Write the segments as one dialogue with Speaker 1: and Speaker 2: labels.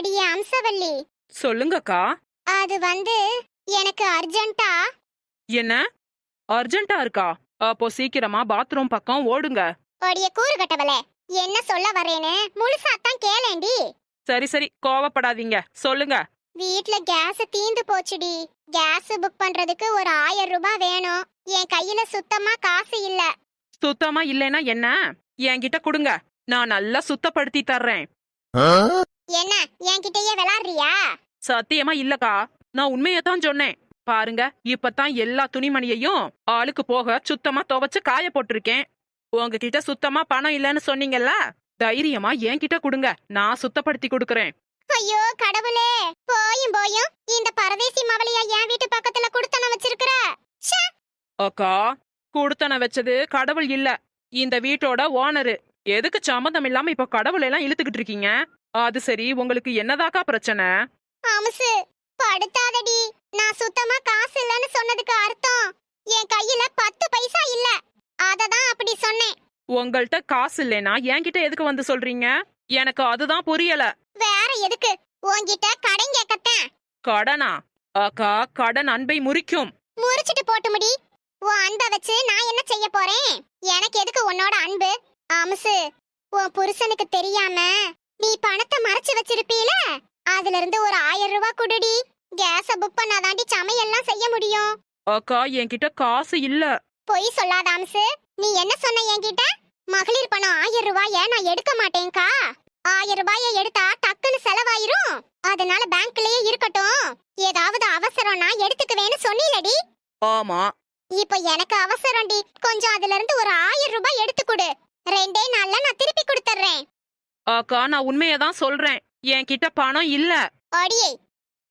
Speaker 1: அடியே அம்சவல்லி.
Speaker 2: சொல்லுங்கக்கா.
Speaker 1: அது வந்து எனக்கு அர்ஜென்ட்டா
Speaker 2: என்ன? அர்ஜென்ட்டா இருக்கா? அப்போ சீக்கிரமா பாத்ரூம் பக்கம் ஓடுங்க.
Speaker 1: அடிய கூறு கட்டவளே என்ன சொல்ல வரேன்னு முழுசாத்தான் கேளேண்டி
Speaker 2: சரி சரி கோவப்படாதீங்க. சொல்லுங்க.
Speaker 1: வீட்ல கேஸ் தீந்து போச்சுடி. கேஸ் புக் பண்றதுக்கு ஒரு ஆயிரம் ரூபாய் வேணும். என் கையில சுத்தமா காசு இல்ல.
Speaker 2: சுத்தமா இல்லைன்னா என்ன? என்கிட்ட கொடுங்க. நான் நல்லா சுத்தப்படுத்தி தர்றேன்.
Speaker 1: என்ன என்கிட்டயே விளாடுறியா?
Speaker 2: சத்தியமா இல்லக்கா. நான் உண்மையை தான் சொன்னேன். பாருங்க இப்பதான் எல்லா துணிமணியையும் ஆளுக்கு போக சுத்தமா துவைச்சு காய போட்டிருக்கேன். உங்ககிட்ட சுத்தமா பணம் இல்லைன்னு சொன்னீங்கல்ல தைரியமா என்கிட்ட கொடுங்க. நான் சுத்தப்படுத்தி கொடுக்கறேன்.
Speaker 1: ஐயோ கடவுளே! போயும் போயும். இந்த பரதேசி மவளைய என் வீட்டு பக்கத்துல குடுத்தன வச்சிருக்கிற? ச்சே,
Speaker 2: அக்கா குடுத்தன வச்சது கடவுள் இல்ல. இந்த வீட்டோட ஓனரு. எதுக்கு சம்மந்தம் இல்லாம இப்ப கடவுள் எல்லாம் இழுத்துக்கிட்டு இருக்கீங்க? அது சரி உங்களுக்கு என்னதாக்கா பிரச்சனை?
Speaker 1: அமுசு படுத்தாதடி. நான் சுத்தமா காசு இல்லைன்னு சொன்னதுக்கு அர்த்தம். என் கையில பத்து பைசா இல்ல. அததான் அப்படி சொன்னேன்.
Speaker 2: உங்கள்ட்ட காசு இல்லைனா என்கிட்ட எதுக்கு வந்து சொல்றீங்க? எனக்கு அதுதான் புரியல.
Speaker 1: வேற எதுக்கு? உன்கிட்ட கடன் கேட்கத்தேன்
Speaker 2: கடனா? அக்கா கடன் அன்பை முறிக்கும்.
Speaker 1: முறிச்சிட்டு போட்டு முடி உன் அன்பை வச்சு நான் என்ன செய்ய போறேன்? எனக்கு எதுக்கு உன்னோட அன்பு? அமுசு உன் புருஷனுக்கு தெரியாம நீ பணத்தை மறைச்சு வச்சிருப்பீல? அதுல இருந்து ஒரு ஆயிரம் ரூபாய் குடுடி. கேஸ புக் பண்ணாதாண்டி சமையல்லாம் செய்ய முடியும்.
Speaker 2: அக்கா என்கிட்ட காசு இல்ல.
Speaker 1: பொய் சொல்லாத அம்சு நீ என்ன சொன்ன என்கிட்ட? மகளிர் பணம் ஆயிரம் ரூபாய நான் எடுக்க மாட்டேன்க்கா. ஆயிரம் ரூபாய எடுத்தா டக்குன்னு செலவாயிரும். அதனால பேங்க்லயே இருக்கட்டும். ஏதாவது அவசரம்னா எடுத்துக்குவேன்னு சொன்னீலடி.
Speaker 2: ஆமா.
Speaker 1: இப்போ எனக்கு அவசரம்டி. கொஞ்சம் அதுல இருந்து ஒரு ஆயிரம் ரூபாய் எடுத்து கொடு. ரெண்டே நாள்ல நான் திருப்பி கொடுத்துறேன்
Speaker 2: அக்கா நான் உண்மையை தான் சொல்றேன். என்கிட்ட பணம் இல்ல.
Speaker 1: அடியே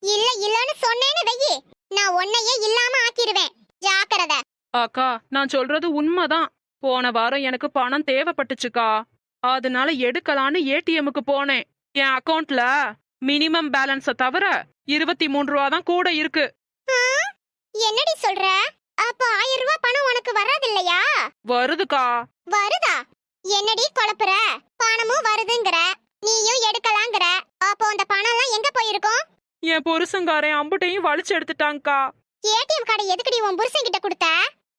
Speaker 1: இல்ல இல்லன்னு சொன்னேன்னு வெயி. நான் உன்னையே இல்லாம ஆக்கிடுவேன் ஜாக்கிரதை.
Speaker 2: அக்கா நான் சொல்றது உண்மைதான். போன வாரம் எனக்கு பணம் தேவைப்பட்டுச்சுக்கா. அதனால எடுக்கலான்னு ஏடிஎம்முக்கு போனேன். என் அக்கவுண்ட்ல மினிமம் பேலன்ஸ தவிர இருபத்தி மூணு ரூபா தான் கூட இருக்கு?
Speaker 1: என்னடி சொல்ற? அப்ப ஆயிரம் ரூபாய் பணம் உனக்கு வராது இல்லையா?
Speaker 2: வருதுக்கா.
Speaker 1: வருதா? என்னடி குழப்புற? பணமும் வருதுங்கிற. நீயும் எடுக்கலாங்கிற. அப்போ அந்த பணம் எல்லாம் எங்க போயிருக்கும்?
Speaker 2: என் புருஷங்காரன் அம்புட்டையும் வலிச்சு எடுத்துட்டாங்கக்கா
Speaker 1: ஏடிஎம் கார்டை எதுக்குடி உன் புருஷன் கிட்ட கொடுத்த?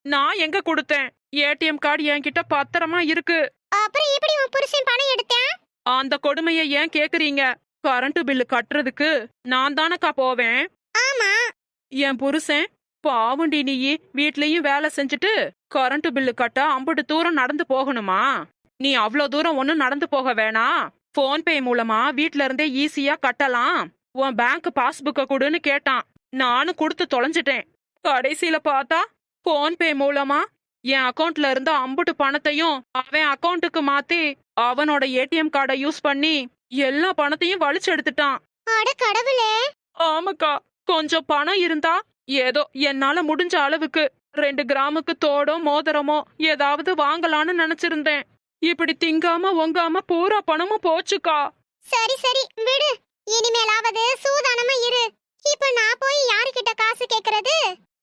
Speaker 2: நான் எங்க கொடுத்தேன்? ஏடிஎம் கார்டு என்கிட்ட பத்திரமா இருக்கு.
Speaker 1: அப்புறம் எப்படி உன் புருஷன் பணம் எடுத்தான்?
Speaker 2: அந்த கொடுமையை ஏன் கேக்குறீங்க? கரண்ட் பில்லு கட்டுறதுக்கு நான் தானக்கா போவேன்?
Speaker 1: ஆமா.
Speaker 2: என் புருஷன் பாவுண்டி நீ வீட்லயும் வேலை செஞ்சுட்டு கரண்ட் பில்லு கட்ட அம்புட்டு தூரம் நடந்து போகணுமா? நீ அவ்வளோ தூரம் ஒன்றும் நடந்து போக வேணாம் ஃபோன்பே மூலமா வீட்ல இருந்தே ஈஸியா கட்டலாம். உன் பேங்க் பாஸ்புக்கை கொடுன்னு கேட்டான். நானும் கொடுத்து தொலைஞ்சிட்டேன். கடைசியில பார்த்தா ஃபோன்பே மூலமா என் அக்கவுண்ட்ல இருந்த அம்புட்டு பணத்தையும் அவன் அக்கவுண்ட்டுக்கு மாத்தி அவனோட ஏடிஎம் கார்டை யூஸ் பண்ணி எல்லா பணத்தையும் வலிச்சு எடுத்துட்டான்.
Speaker 1: அட கடவுளே!
Speaker 2: ஆமாக்கா கொஞ்சம் பணம் இருந்தா ஏதோ என்னால முடிஞ்ச அளவுக்கு ரெண்டு கிராமுக்கு தோடோ மோதிரமோ ஏதாவது வாங்கலாம்னு நினைச்சிருந்தேன். இப்படி திங்காம ஒங்காம பூரா பணமும் போச்சுக்கா.
Speaker 1: சரி சரி விடு. இனிமேலாவது சூதானமா இரு. இப்ப நான் போய் யாருக்கிட்ட காசு கேக்குறது?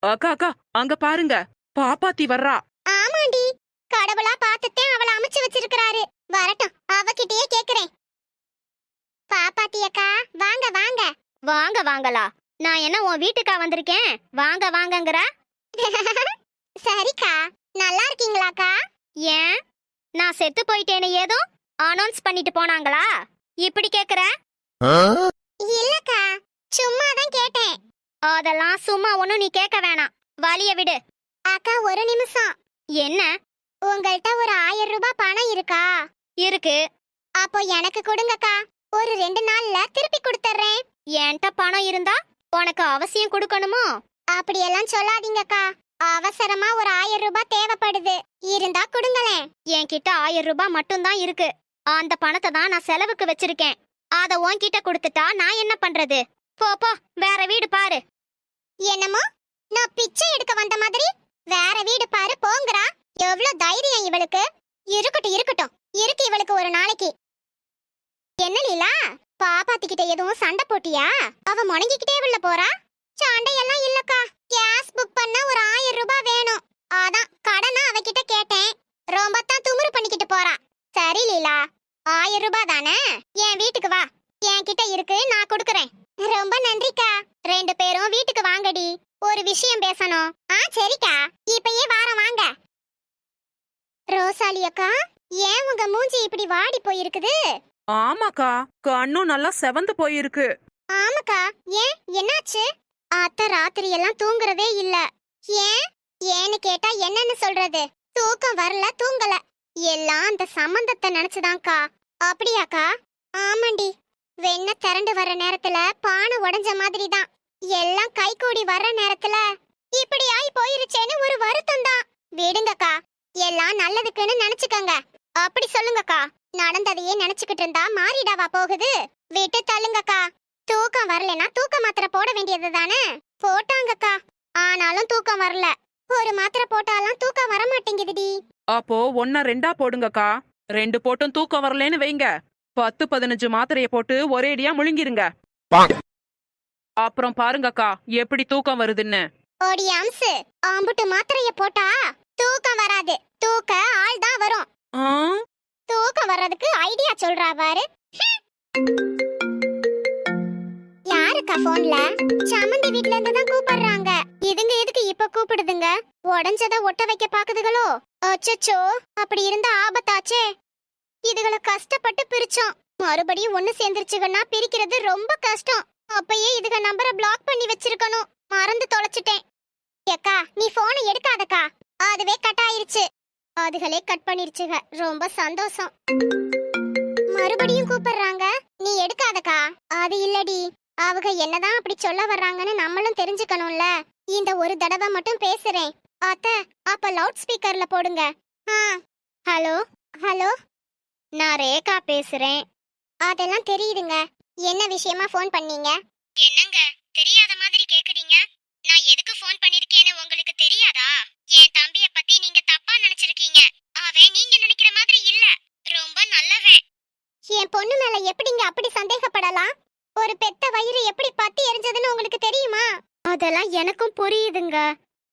Speaker 2: அக்கா அக்கா அங்க பாருங்க. பாப்பாத்தி வர்றா.
Speaker 1: ஆமாண்டி. கடவுளா பார்த்துட்டேன் அவளை அமைச்சு வச்சிருக்கிறாரு. வரட்டும் அவகிட்டயே கேக்குறேன். பாப்பாத்தி அக்கா வாங்க வாங்க.
Speaker 3: வாங்க வாங்களா நான் என்ன உன் வீட்டுக்கா வந்திருக்கேன்? வாங்க வாங்கங்கற.
Speaker 1: சரிக்கா. நல்லா இருக்கீங்களாக்கா?
Speaker 3: ஏன்? நான் செத்து போயிட்டேன்னு ஏதோ அனௌன்ஸ் பண்ணிட்டு போனாங்களா? இப்படி கேக்குற?
Speaker 1: இல்லக்கா சும்மா தான் கேட்டேன்.
Speaker 3: அதெல்லாம் சும்மா ஒண்ணும் நீ கேட்க வேணாம். வழிய விடு.
Speaker 1: அக்கா ஒரு நிமிஷம்.
Speaker 3: என்ன?
Speaker 1: உங்கள்கிட்ட ஒரு ஆயிரம் ரூபாய் பணம் இருக்கா?
Speaker 3: இருக்கு.
Speaker 1: அப்போ எனக்கு கொடுங்கக்கா. ஒரு ரெண்டு நாள்ல திருப்பி கொடுத்துட்றேன்
Speaker 3: என்கிட்ட பணம் இருந்தா உனக்கு அவசியம் கொடுக்கணுமோ?
Speaker 1: அப்படியெல்லாம் சொல்லாதீங்கக்கா. அவசரமா ஒரு ஆயிரம் ரூபாய் தேவைப்படுது. இருந்தா கொடுங்களேன்.
Speaker 3: என்கிட்ட ஆயிரம் ரூபாய் மட்டும்தான் இருக்கு. அந்த பணத்தை தான் நான் செலவுக்கு வச்சிருக்கேன். அத உன்கிட்ட கொடுத்துட்டா நான் என்ன பண்றது? போ போ வேற வீடு பாரு.
Speaker 1: என்னமோ? நான் பிச்சை எடுக்க வந்த மாதிரி? வேற வீடு பாரு போங்கறா எவ்வளவு தைரியம் இவளுக்கு? இருக்கட்டும் இருக்கட்டும். இருக்கு இவளுக்கு ஒரு நாளைக்கு. என்ன லீலா? பாப்பாத்திக்கிட்ட எதுவும் சண்டை போட்டியா? அவ முணங்கிக்கிட்டே உள்ள போறா? சண்டையெல்லாம் இல்லக்கா. கேஸ் புக் பண்ண ஒரு ஆயிரம் ரூபாய் வேணும். அதான் கடனா அவகிட்ட கேட்டேன். ரொம்ப தான் துமுறு பண்ணிக்கிட்டு போறா. சரி லீலா. ஆயிரம் ரூபாய் தானே? என் வீட்டுக்கு வா. என்கிட்ட இருக்கு நான் கொடுக்கறேன். ரொம்ப நன்றிக்கா. ரெண்டு பேரும் வீட்டுக்கு வாங்கடி. ஒரு விஷயம் பேசணும். ஆ சரிக்கா. இப்பயே வாரம் வாங்க. ரோசாலி அக்கா ஏன் உங்க மூஞ்சி இப்படி வாடி போயிருக்குது?
Speaker 2: ஆமாக்கா கண்ணும் நல்லா செவந்து போயிருக்கு.
Speaker 1: ஆமாக்கா. ஏன்? என்னாச்சு? அத்தை ராத்திரி எல்லாம் தூங்குறதே இல்ல. ஏன்? ஏன்னு கேட்டா என்னன்னு சொல்றது? தூக்கம் வரல தூங்கல. எல்லாம் அந்த சம்பந்தத்தை நினைச்சுதான்க்கா. அப்படியாக்கா? ஆமாண்டி. வெண்ண திரண்டு வர நேரத்துல பானை உடஞ்ச மாதிரி தான் எல்லாம் கை கூடி வர்ற நேரத்துல இப்படி ஆயி போயிருச்சேன்னு ஒரு வருத்தம் தான் விடுங்கக்கா. எல்லாம் நல்லதுக்குன்னு நினைச்சுக்கங்க. அப்படி சொல்லுங்கக்கா. நடந்ததையே நினைச்சுக்கிட்டு இருந்தா மாறிடாவா போகுது? விட்டு தள்ளுங்கக்கா. தூக்கம் வரலனா தூக்க மாத்திரை போட வேண்டியது தானே? போட்டாங்கக்கா. ஆனாலும் தூக்கம் வரல. ஒரு மாத்திரை போட்டாலாம் தூக்கம் வர மாட்டேங்குதுடி.
Speaker 2: அப்போ ஒன்ன ரெண்டா போடுங்கக்கா. ரெண்டு போட்டும் தூக்கம் வரலன்னு வைங்க. பத்து பதினஞ்சு மாத்திரைய போட்டு ஒரேடியா முழுங்கிருங்க. அப்புறம் பாருங்கக்கா எப்படி தூக்கம் வருதுன்னு.
Speaker 1: ஓடி அம்சு ஆம்புட்டு மாத்திரைய போட்டா தூக்கம் வராது. தூக்க ஆள் தான் வரும்? தூக்கம் வர்றதுக்கு ஐடியா சொல்றா பாரு. யாருக்கா சமந்தி வீட்ல இருந்து தான் கூப்பிடுறாங்க. இதுங்க எதுக்கு இப்ப கூப்பிடுதுங்க? உடஞ்சத ஒட்ட வைக்க பாக்குதுகளோ? அச்சச்சோ அப்படி இருந்த ஆபத்தாச்சே. இதுகளை கஷ்டப்பட்டு பிரிச்சோம். மறுபடியும் ஒண்ணு சேர்ந்துருச்சுங்கன்னா பிரிக்கிறது ரொம்ப கஷ்டம். அப்பயே இதுக நம்பரை பிளாக் பண்ணி வச்சிருக்கணும். மறந்து தொலைச்சிட்டேன். ஏக்கா நீ போனை எடுக்காதக்கா. அதுவே கட் ஆயிருச்சு. அதுகளே கட் பண்ணிருச்சுக. ரொம்ப சந்தோஷம். மறுபடியும் கூப்பிடுறாங்க. நீ எடுக்காதக்கா. அது இல்லடி. அவங்க என்னதான் அப்படி சொல்ல வர்றாங்கன்னு நம்மளும் தெரிஞ்சுக்கணும்ல. இந்த ஒரு தடவை மட்டும் பேசுறேன். அத்த அப்ப லவுட் ஸ்பீக்கர்ல போடுங்க. ஆ. Hello hello. நான் ரேகா பேசுறேன். அதெல்லாம் தெரியுதுங்க. என்ன விஷயமா ஃபோன் பண்ணீங்க? என்னங்க? தெரியாத மாதிரி கேக்குறீங்க? நான் எதுக்கு ஃபோன் பண்ணிருக்கேன்னு உங்களுக்கு தெரியாதா? என் தம்பிய பத்தி நீங்க தப்பா நினைச்சிருக்கீங்க. அவன் நீங்க நினைக்கிற மாதிரி இல்ல. ரொம்ப நல்லவன். என் பொண்ணு மேல எப்படிங்க அப்படி சந்தேகப்படலாம்? ஒரு பெத்த வயிறு எப்படி பத்தி எரிஞ்சதுன்னு உங்களுக்கு தெரியுமா? அதெல்லாம் எனக்கும் புரியுதுங்க.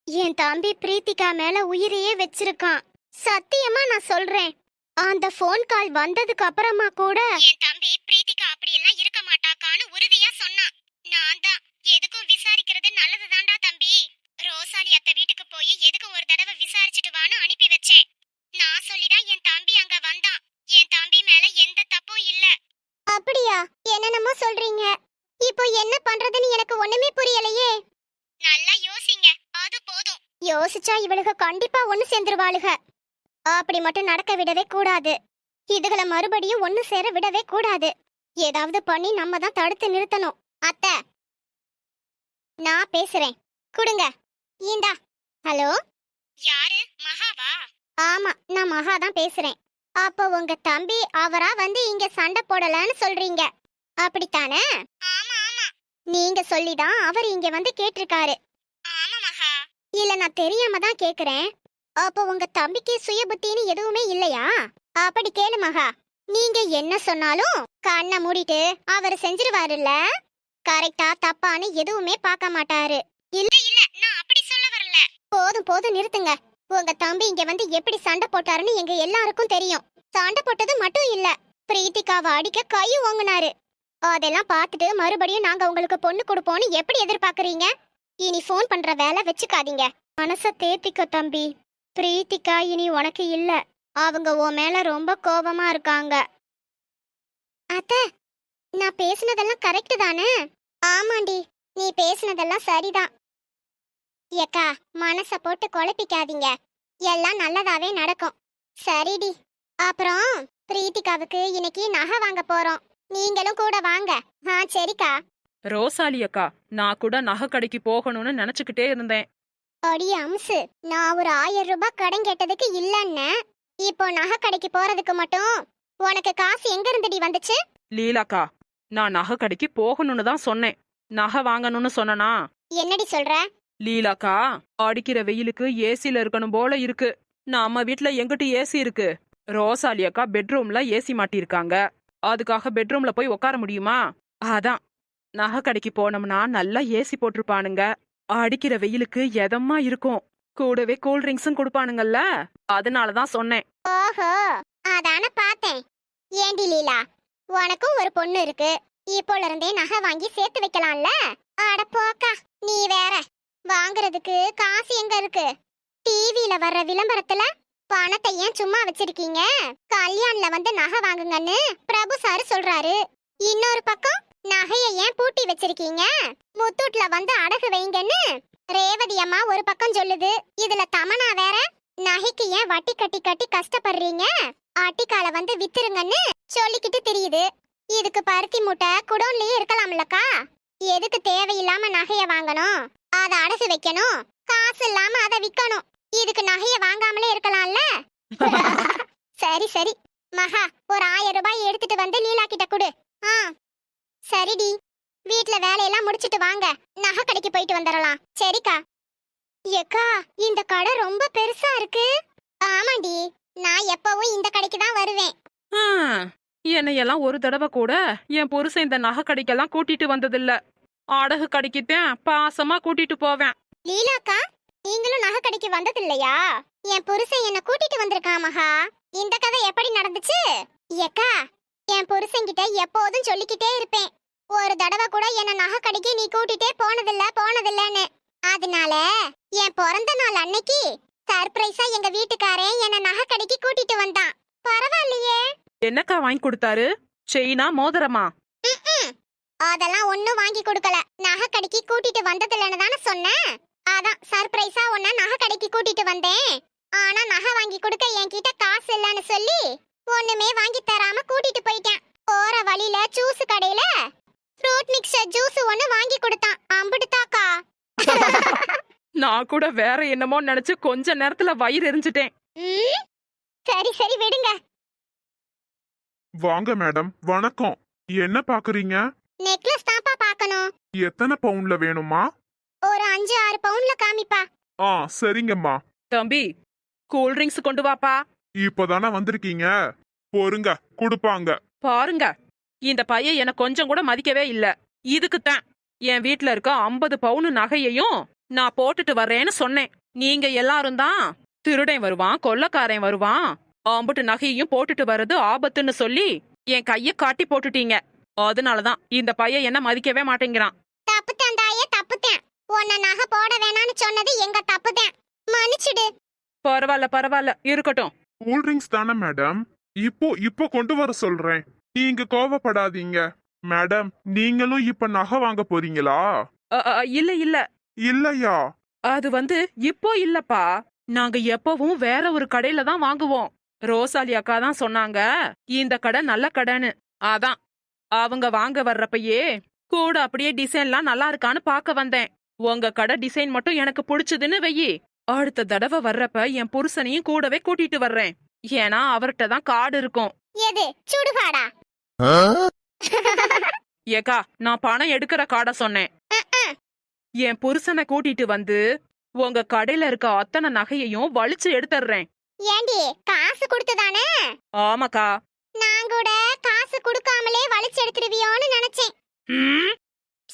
Speaker 1: என் தம்பி பிரீத்திகா மேல உயிரையே வச்சிருக்கான். சத்தியமா நான் சொல்றேன். அந்த ஃபோன் கால் வந்ததுக்கு அப்புறமா கூட என் தம்பி பிரீத்திகா அப்படியெல்லாம் இருக்க மாட்டாக்கான்னு உறுதியா சொன்னான். நான் தான். எதுக்கும் விசாரிக்கிறது நல்லதுதான்டா தம்பி. ரோசாலி அத்தை வீட்டுக்கு போய் எதுக்கும் ஒரு தடவை விசாரிச்சுட்டு வான்னு அனுப்பி வச்சேன். நான் சொல்லிதான் என் தம்பி அங்க வந்தான் என் தம்பி மேல எந்த தப்பும் இல்ல அப்படியா என்னென்னமோ சொல்றீங்க. இப்போ என்ன பண்றதுன்னு எனக்கு ஒண்ணுமே புரியலையே. நல்லா யோசிங்க. அது போதும். யோசிச்சா இவளுக கண்டிப்பா ஒண்ணு சேர்ந்துருவாளுக. அப்படி மட்டும் நடக்க விடவே கூடாது. இதுகளை மறுபடியும் ஒண்ணு சேர விடவே கூடாது. ஏதாவது பண்ணி நம்ம தான் தடுத்து நிறுத்தணும். அத்தை. நான் பேசுறேன். கொடுங்க. இந்தா. ஹலோ? யாரு? மகாவா? ஆமா நான் மகா தான் பேசுறேன். அப்போ உங்க தம்பி அவரா வந்து இங்க சண்டை போடலன்னு சொல்றீங்க. அப்படித்தானே? நீங்க சொல்லிதான் அவர் இங்க வந்து கேட்டிருக்காரு. இல்ல நான் தெரியாம தான் கேக்குறேன். அப்போ உங்க தம்பிக்கு சுய புத்தின்னு எதுவுமே இல்லையா? அப்படி கேளு மகா. நீங்க என்ன சொன்னாலும் கண்ணை மூடிட்டு அவர் செஞ்சிருவாருல்ல? கரெக்டா தப்பான்னு எதுவுமே பார்க்க மாட்டாரு. இல்ல இல்ல நான் அப்படி சொல்ல வரல. போதும் போதும் நிறுத்துங்க. உங்க தம்பி இங்க வந்து எப்படி சண்டை போட்டாருன்னு எங்க எல்லாருக்கும் தெரியும். சண்டை போட்டது மட்டும் இல்ல பிரீத்திகாவை அடிக்க கையும் ஓங்கினாரு. அதெல்லாம் பார்த்துட்டு மறுபடியும் நாங்க உங்களுக்கு பொண்ணு கொடுப்போம்னு எப்படி எதிர்பார்க்குறீங்க? இனி ஃபோன் பண்ற வேலை வச்சுக்காதீங்க. மனசை தேத்திக்கோ தம்பி. பிரீத்திகா இனி உனக்கு இல்ல. அவங்க உன் மேல ரொம்ப கோபமா இருக்காங்க. அத்த நான் பேசுனதெல்லாம் கரெக்டு தானே? ஆமாண்டி நீ பேசுனதெல்லாம் சரிதான். ஏக்கா மனசை போட்டு குழப்பிக்காதீங்க. எல்லாம் நல்லதாவே நடக்கும். சரிடி. அப்புறம் பிரீத்திகாவுக்கு இன்னைக்கு நகை வாங்க போறோம். நீங்களும் கூட வாங்க. ஆ சரிக்கா.
Speaker 2: ரோசாலி அக்கா நான் கூட நகை கடைக்கு போகணும்னு நினைச்சுக்கிட்டே இருந்தேன்.
Speaker 1: அடி அம்சு நான் ஒரு ஆயிரம் ரூபாய் கடன் கேட்டதுக்கு இல்லன்னு. இப்போ நகை கடைக்கு போறதுக்கு மட்டும் உனக்கு காசு எங்க இருந்துடி வந்துச்சு?
Speaker 2: லீலாக்கா நான் நகை கடைக்கு போகணும்னு தான் சொன்னேன். நகை வாங்கணும்னு சொன்னனா?
Speaker 1: என்னடி சொல்ற?
Speaker 2: லீலாக்கா அடிக்கிற வெயிலுக்கு ஏசில இருக்கணும் போல இருக்கு. நம்ம வீட்ல எங்கிட்ட ஏசி இருக்கு? ரோசாலி அக்கா பெட்ரூம்ல ஏசி மாட்டியிருக்காங்க. அதுக்காக பெட்ரூம்ல போய் உட்கார முடியுமா? அதான். நகை கடைக்கு போனோம்னா நல்லா ஏசி போட்டிருப்பானுங்க. அடிக்கிற வெயிலுக்கு எதமா இருக்கும். கூடவே கூல் ட்ரிங்க்ஸும் கொடுப்பானுங்கல்ல. அதனாலதான் சொன்னேன்.
Speaker 1: ஓஹோ அதான பார்த்தேன். ஏண்டி லீலா உனக்கும் ஒரு பொண்ணு இருக்கு. இப்போல இருந்தே நகை வாங்கி சேர்த்து வைக்கலாம்ல? அட போக்கா நீ வேற. வாங்குறதுக்கு காசு எங்க இருக்கு? டிவியில வர்ற விளம்பரத்துல பணத்தை ஏன் சும்மா வச்சிருக்கீங்க? கல்யாண்ல வந்து நகை வாங்குங்கன்னு பிரபு சார் சொல்றாரு. இன்னொரு பக்கம் நகைய ஏன் பூட்டி வச்சிருக்கீங்க? முத்தூட்ல வந்து அடகு வைங்கன்னு ரேவதி அம்மா ஒரு பக்கம் சொல்லுது. இதுல தமனா வேற நகைக்கு ஏன் வட்டி கட்டி கட்டி கஷ்டப்படுறீங்க? அட்டிக்கால வந்து வித்துருங்கன்னு சொல்லிக்கிட்டு தெரியுது. இதுக்கு பருத்தி மூட்டை குடோன்லயே இருக்கலாம்லக்கா. எதுக்கு தேவையில்லாம நகைய வாங்கணும்? அதை அடகு வைக்கணும். காசு இல்லாம அதை விற்கணும் இதுக்கு நகைய வாங்காமலே இருக்கலாம்ல? சரி சரி. மகா ஒரு ஆயிரம் ரூபாய் எடுத்துட்டு வந்து லீலா கிட்ட கொடு. ஆ. சரிடி வீட்ல வேலையெல்லாம் முடிச்சிட்டு வாங்க. நகை கடைக்கு போயிட்டு வந்துடலாம் சரிக்கா. ஏக்கா இந்த கடை ரொம்ப பெருசா இருக்கு. ஆமாண்டி நான் எப்பவும் இந்த கடைக்கு தான் வருவேன்.
Speaker 2: என்னையெல்லாம் ஒரு தடவை கூட என் புருஷன் இந்த நகை கடைக்கெல்லாம் கூட்டிட்டு வந்ததில்ல. அடகு கடைக்குத்தான் பாசமா கூட்டிட்டு போவேன்.
Speaker 1: லீலாக்கா நீங்களும் நகை கடைக்கு வந்தது இல்லையா என் புருஷன் என்ன கூட்டிட்டு வந்திருக்கான் மகா. இந்த கதை எப்படி நடந்துச்சு? ஏக்கா என் புருஷன்கிட்ட எப்போதும் சொல்லிக்கிட்டே இருப்பேன். ஒரு தடவை கூட என்ன நகை கடைக்கு நீ கூட்டிட்டே போனதில்ல போனதில்லன்னு. அதனால என் பிறந்த நாள் அன்னைக்கு சர்ப்ரைஸா எங்க வீட்டுக்காரன் என்ன நகை கடைக்கு கூட்டிட்டு வந்தான். பரவாயில்லையே.
Speaker 2: என்னக்கா வாங்கி கொடுத்தாரு? செயினா மோதிரமா.
Speaker 1: அதெல்லாம் ஒண்ணும் வாங்கி கொடுக்கல. நகை கடைக்கு கூட்டிட்டு வந்ததில்லன்னு தானே சொன்னேன். அதான் சர்ப்ரைஸா உன்ன நகை கடைக்கு கூட்டிட்டு வந்தேன். ஆனா நகை வாங்கி கொடுக்க என்கிட்ட காசு இல்லைன்னு சொல்லி ஒண்ணுமே வாங்கி தராம கூட்டிட்டு போயிட்டேன். போற வழியில ஜூஸ் கடையில ஃப்ரூட் மிக்சர் ஜூஸ் ஒண்ணு வாங்கி கொடுத்தான். அம்புடுதாக்கா
Speaker 2: நான் கூட வேற என்னமோ நினைச்சு கொஞ்ச நேரத்துல வயிறு எரிஞ்சிட்டேன்.
Speaker 1: சரி சரி விடுங்க.
Speaker 4: வாங்க மேடம் வணக்கம். என்ன பாக்குறீங்க?
Speaker 1: நெக்லஸ் தான்ப்பா பார்க்கணும்
Speaker 4: எத்தனை பவுன்ல வேணுமா?
Speaker 1: அஞ்சு ஆறு பவுன்ல காமிப்பா.
Speaker 4: ஆ சரிங்கம்மா.
Speaker 2: தம்பி கூல் ட்ரிங்க்ஸ் கொண்டு வாப்பா.
Speaker 4: இப்பதானே வந்திருக்கீங்க? பொறுங்க குடுப்பாங்க.
Speaker 2: பாருங்க இந்த பையன் என்ன கொஞ்சம் கூட மதிக்கவே இல்ல. இதுக்குத்தான் என் வீட்ல இருக்க ஐம்பது பவுன் நகையையும் நான் போட்டுட்டு வர்றேன்னு சொன்னேன். நீங்க எல்லாரும் தான் திருடன் வருவான் கொள்ளக்காரன் வருவான். அம்புட்டு நகையையும் போட்டுட்டு வர்றது ஆபத்துன்னு சொல்லி என் கைய காட்டி போட்டுட்டீங்க. அதனாலதான் இந்த பையன் என்ன மதிக்கவே மாட்டேங்கிறான்.
Speaker 1: உன்னை நகை போட வேணாம்னு சொன்னது எங்க தப்புதான். மன்னிச்சிடு.
Speaker 2: பரவாயில்ல பரவாயில்ல. இருக்கட்டும்.
Speaker 4: கூல் ட்ரிங்க்ஸ் தானே மேடம் இப்போ இப்போ கொண்டு வர சொல்றேன். நீங்க கோவப்படாதீங்க. மேடம் நீங்களும் இப்ப நகை வாங்க போறீங்களா?
Speaker 2: அ, அ, இல்ல இல்ல.
Speaker 4: இல்லையா?
Speaker 2: அது வந்து இப்போ இல்லப்பா. நாங்க எப்பவும் வேற ஒரு கடையில தான் வாங்குவோம். ரோசாலி அக்கா தான் சொன்னாங்க. இந்த கடை நல்ல கடைன்னு. அதான். அவங்க வாங்க வர்றப்பயே கூட அப்படியே டிசைன்லாம் நல்லா இருக்கான்னு பார்க்க வந்தேன். உங்க கடை டிசைன் மட்டும் எனக்கு பிடிச்சதுன்னு வெயி. அடுத்த தடவை வர்றப்ப என் புருஷனையும் கூடவே கூட்டிட்டு வர்றேன். ஏன்னா அவர்கிட்ட தான் கார்டு இருக்கும்.
Speaker 1: எது? சுடுகாடா?
Speaker 2: ஏக்கா நான் பணம் எடுக்கிற கார்டை சொன்னேன். என் புருஷனை கூட்டிட்டு வந்து உங்க கடையில இருக்க அத்தனை நகையையும் வலிச்சு எடுத்துடுறேன்
Speaker 1: ஏண்டி காசு கொடுத்துதானே
Speaker 2: ஆமாக்கா.
Speaker 1: நான் கூட காசு கொடுக்காமலே வலிச்சு எடுத்துருவியோன்னு நினைச்சேன்.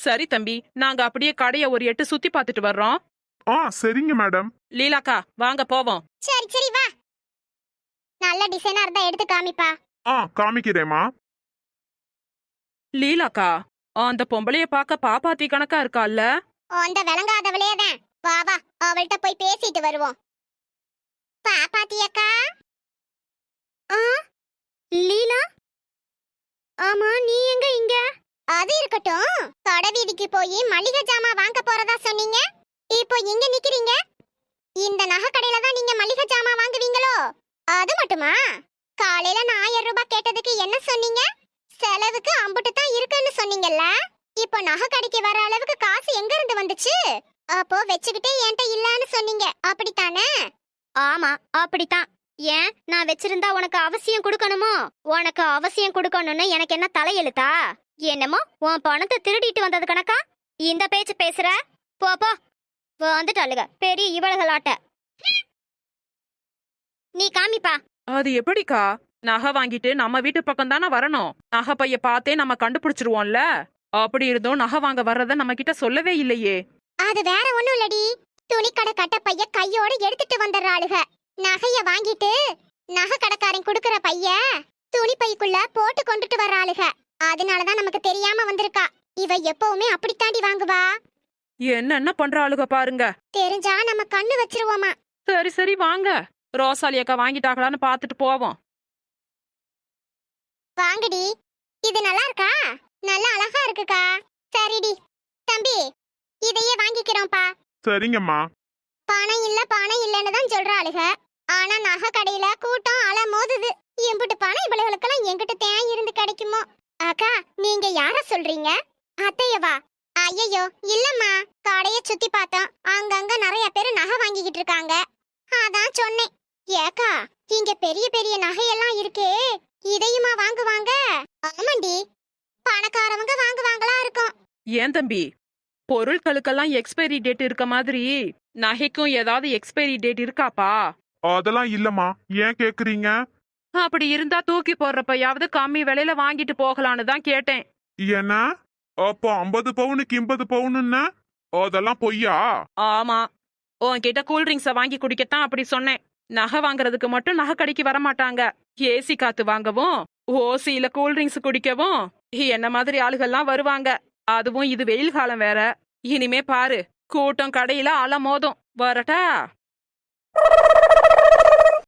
Speaker 2: சரி தம்பி நாங்க அப்படியே கடைய ஒரு எட்டு சுத்தி பார்த்துட்டு வர்றோம்.
Speaker 4: ஆ சரிங்க மேடம்.
Speaker 2: லீலாக்கா வாங்க போவோம்.
Speaker 1: சரி சரி வா. நல்ல டிசைனா இருந்தா எடுத்து காமிப்பா.
Speaker 4: ஆ காமிக்கிறேம்மா.
Speaker 2: லீலாக்கா அந்த பொம்பளைய பார்க்க பாப்பாத்தி கணக்கா இருக்கால்ல?
Speaker 1: அந்த விளங்காதவளே தான். வா வா அவள்கிட்ட போய் பேசிட்டு வருவோம். பாப்பாத்தியக்கா ஆ
Speaker 3: லீலா? ஆமா நீ எங்க இங்க?
Speaker 1: அது இருக்கட்டும். கடை வீதிக்கு போய் மளிகை ஜாமா வாங்க போறதா சொன்னீங்க? இப்போ எங்க நிக்கிறீங்க? இந்த நகை கடையில தான் நீங்க மளிகை ஜாமா வாங்குவீங்களோ? அது மட்டுமா? காலையில நான் ஆயிரம் ரூபாய் கேட்டதுக்கு என்ன சொன்னீங்க? செலவுக்கு அம்புட்டு தான் இருக்குன்னு சொன்னீங்கல்ல? இப்போ நகை கடைக்கு வர அளவுக்கு காசு எங்க இருந்து வந்துச்சு? அப்போ வச்சுக்கிட்டே என்கிட்ட இல்லன்னு சொன்னீங்க. அப்படித்தானே?
Speaker 3: ஆமா அப்படித்தான். ஏன்? நான் வச்சிருந்தா உனக்கு அவசியம் கொடுக்கணுமோ? உனக்கு அவசியம் கொடுக்கணும்னு எனக்கு என்ன தலையெழுத்தா? என்னமோ உன் பணத்தை திருடிட்டு வந்தது கணக்கா? இந்த பேச்சு பேசுற? போ போ. வந்துட்டாளுக. பெரிய இவள்களாட்ட. நீ காமிப்பா.
Speaker 2: அது எப்படிக்கா? நகை வாங்கிட்டு நம்ம வீட்டு பக்கம் தானே வரணும். நகை பைய பார்த்தே நம்ம கண்டுபிடிச்சிருவோம்ல. அப்படி இருந்தும் நகை வாங்க வர்றத நம்ம கிட்ட சொல்லவே இல்லையே.
Speaker 1: அது வேற ஒண்ணும் இல்லடி. துணிக்கடை கட்ட பைய கையோட எடுத்துட்டு வந்துடுறாளுக. நகைய வாங்கிட்டு நகை கடைக்காரன் குடுக்கற பைய துணி பைக்குள்ள போட்டு கொண்டுட்டு வர்றாளுக அதனாலதான் நமக்கு தெரியாம வந்திருக்கா. இவ எப்பவுமே அப்படித்தாண்டி வாங்குவா.
Speaker 2: என்னென்ன பண்றாளுக பாருங்க.
Speaker 1: தெரிஞ்சா நம்ம கண்ணு வச்சிருவோமா.
Speaker 2: சரி சரி வாங்க. ரோசாலி அக்கா வாங்கிட்டாங்களான்னு பார்த்துட்டு போவோம்.
Speaker 1: வாங்கடி. இது நல்லா இருக்கா? நல்லா அழகா இருக்குக்கா. சரிடி. தம்பி இதையே வாங்கிக்கிறோம்ப்பா.
Speaker 4: சரிங்கம்மா.
Speaker 1: பணம் இல்ல பணம் இல்லன்னு தான் சொல்றாளுக ஆனா நகை கடையில கூட்டம் அல மோதுது. எம்பிட்டு பணம் இவளுகளுக்கெல்லாம் எங்கிட்ட தேன் இருந்து கிடைக்குமோ? அக்கா நீங்க யார சொல்றீங்க? அத்தையவா? ஐயோ இல்லம்மா. கடைய சுத்தி பார்த்தோம். அங்கங்க நிறைய பேர் நகை வாங்கிக்கிட்டு இருக்காங்க. அதான் சொன்னேன். ஏக்கா இங்க பெரிய பெரிய நகையெல்லாம் இருக்கே. இதையுமா வாங்குவாங்க? ஆமாண்டி. பணக்காரவங்க வாங்குவாங்களா இருக்கும்.
Speaker 2: ஏன் தம்பி? பொருட்களுக்கெல்லாம் எக்ஸ்பைரி டேட் இருக்க மாதிரி. நகைக்கும் ஏதாவது எக்ஸ்பைரி டேட் இருக்காப்பா?
Speaker 4: அதெல்லாம் இல்லம்மா. ஏன் கேக்குறீங்க?
Speaker 2: அப்படி இருந்தா தூக்கி போடுறப்பயாவது கம்மி விலையில வாங்கிட்டு போகலான்னு தான் கேட்டேன்.
Speaker 4: என்ன அப்போ ஐம்பது பவுனுக்கு ஐம்பது பவுனுன்னா? அதெல்லாம் பொய்யா?
Speaker 2: ஆமா. உன்கிட்ட கூல் ட்ரிங்க்ஸ வாங்கி குடிக்கத்தான் அப்படி சொன்னேன். நகை வாங்குறதுக்கு மட்டும் நகை கடைக்கு வர மாட்டாங்க ஏசி காத்து வாங்கவும் ஓசியில கூல் ட்ரிங்க்ஸ் குடிக்கவும் என்ன மாதிரி ஆளுகள்லாம் வருவாங்க. அதுவும் இது வெயில் காலம் வேற. இனிமே பாரு. கூட்டம் கடையில அலமோதும். வரட்டா?